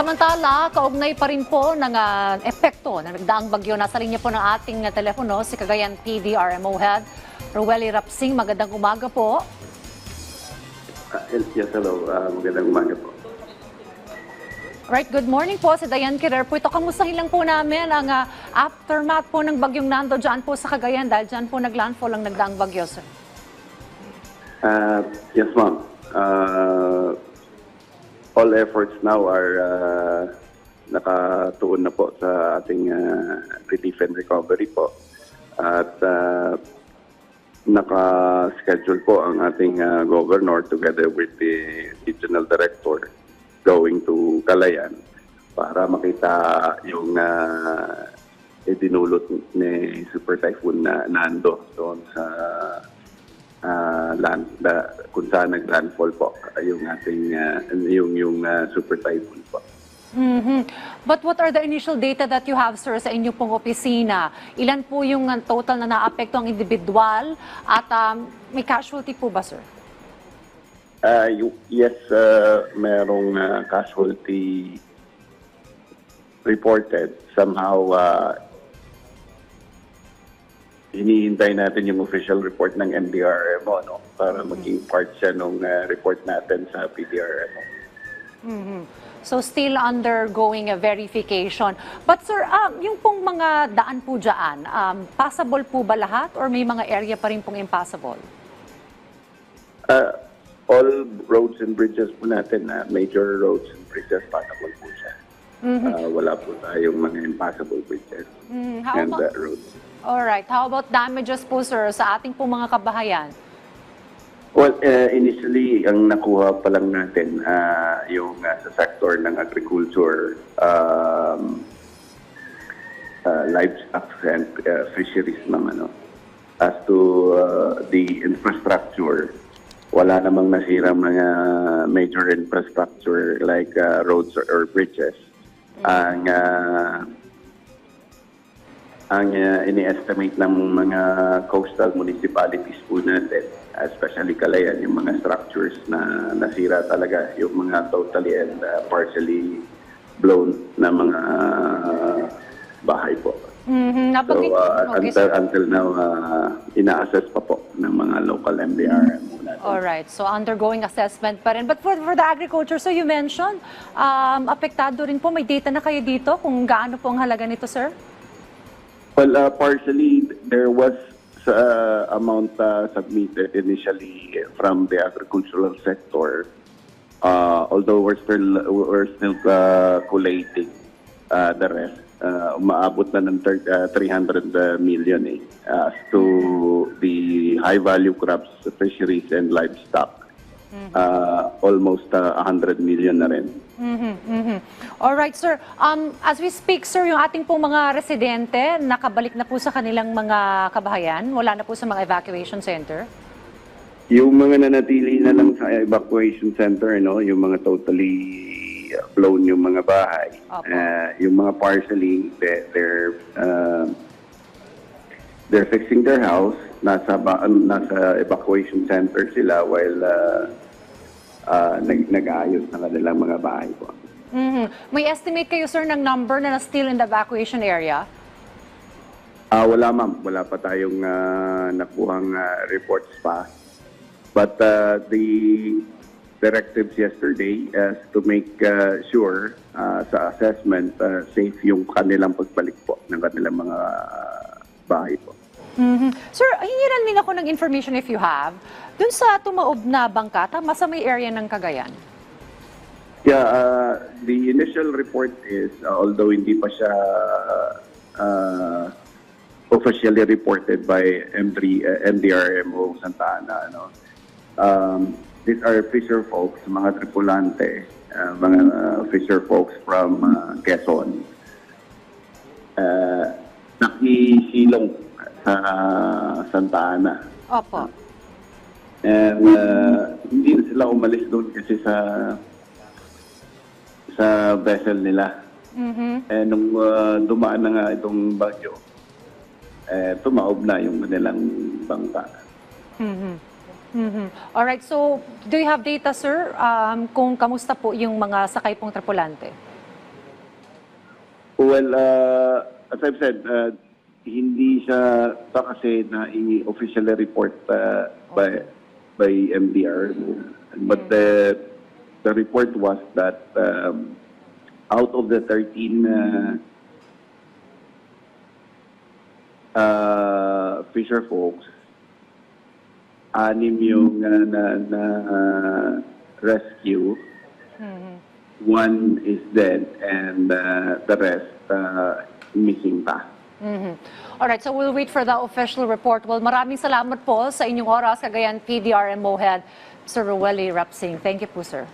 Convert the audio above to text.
Samantala, kaugnay pa rin po ng ah, epekto ng nagdaang bagyo. Nasa linya po ng ating ah, telepono si Cagayan PD RMO Head, Rueli Rapsing. Magandang umaga po. Ah, yes, hello. Ah, magandang umaga po. Right, good morning po si Dayan Kirer po. Ito, kamustahin lang po namin ang ah, aftermath po ng bagyong Nando dyan po sa Cagayan dahil dyan po naglandfall ang nagdaang bagyo, sir. Ah, yes, ma'am. Ah, all efforts now are ah, nakatuon na po sa ating ah, relief and recovery po. At ah, naka-schedule po ang ating ah, governor together with the regional director going to Calayan para makita yung uh, idinulot ni Super Typhoon na Nando doon sa ah, land kung saan nag-landfall po yung ating ah, yung yung ah, Super Typhoon po. Mhm. But what are the initial data that you have, sir, sa inyo pong opisina? Ilan po yung uh, total na naapekto ang individual at um, may casualty po ba, sir? Ah, yu- yes, uh, merong ah, casualty reported. Somehow, uh, hinihintay natin yung official report ng NDRMO no? para maging part siya nung ah, report natin sa PDRMO. Mhm. So still undergoing a verification. But sir, um, yung pong mga daan po dyan, um, passable po ba lahat or may mga area pa rin pong impassable? Uh, all roads and bridges po natin, na major roads and bridges, passable po siya. Ah, wala po tayong mga impassable bridges Mhm. How and about- uh, roads. Alright, how about damages po sir sa ating pong mga kabahayan? Well, uh, initially, ang nakuha pa lang natin ah, yung ah, sa sector ng agriculture, um, uh, livestock and uh, fisheries naman. Ano. As to uh, the infrastructure, wala namang nasira mga major infrastructure like uh, roads or, or bridges. Ang ah, ang uh, ini-estimate ng mga coastal municipalities po natin, especially Calayan, yung mga structures na nasira talaga, yung mga totally and uh, partially blown na mga uh, bahay po. Mhm, So uh, okay, until, until now, uh, ina-assess pa po ng mga local MDRM po natin. Alright, so undergoing assessment pa rin. But for, for the agriculture, so you mentioned, um, apektado rin po, may data na kayo dito kung gaano po ang halaga nito, sir? Well, uh, partially, there was uh, amount uh, submitted initially from the agricultural sector. Uh, although we're still we're still uh, collating uh, the rest. Uh, umaabot na ng thir- uh, 300 million eh, as to the high value crops, fisheries and livestock. Uh, almost uh, 100 million na rin. Mhm, mhm. All right, sir. Um, as we speak, sir, yung ating pong mga residente, nakabalik na po sa kanilang mga kabahayan? Wala na po sa mga evacuation center? Yung mga nanatili na lang sa evacuation center, no, yung mga totally blown yung mga bahay. Opo. Uh, yung mga partially, they, they're uh, they're fixing their house. Nasa ba, nasa evacuation center sila while uh, uh, nag, nag-aayos ng kanilang mga bahay po. Mhm. May estimate kayo, sir, ng number na still in the evacuation area? Ah, wala ma'am, wala pa tayong ah, nakuhang ah, reports pa. But uh, the directives yesterday is to make uh, sure uh, sa assessment uh, safe yung kanilang pagbalik po ng kanilang mga bahay po. Mhm. Sir, hingiran din ako ng information if you have. Dun sa tumaob na bangka, tama sa may area ng Cagayan. Yeah, uh, the initial report is uh, although hindi pa siya uh, officially reported by M3 uh, MDRMO Santa Ana ano. Um, these are fisher folks, mga tripulante, uh, mga uh, fisher folks from uh, Quezon. Uh, nakisilong sa Santa Ana. Opo. And uh, hindi na sila umalis doon kasi sa sa vessel nila. Mhm. Eh, nung uh, dumaan na nga itong bagyo, eh, tumaob na yung kanilang bangka. Mhm. Mhm. All right, so do you have data, sir, um, kung kamusta po yung mga sakay pong tripulante? Well, uh, as I've said, uh, hindi siya pa kasi na i-officially report uh, by by MDR. But the the report was that um, out of the 13 uh, uh, fisher folks, anim yung uh, na, na rescue. One is dead and uh, the rest uh, missing pa. Mhm. Alright, so we'll wait for the official report. Well, maraming salamat po sa inyong oras, Cagayan PDR and MOHED, Sir Rowelli Rapsing. Thank you po, sir.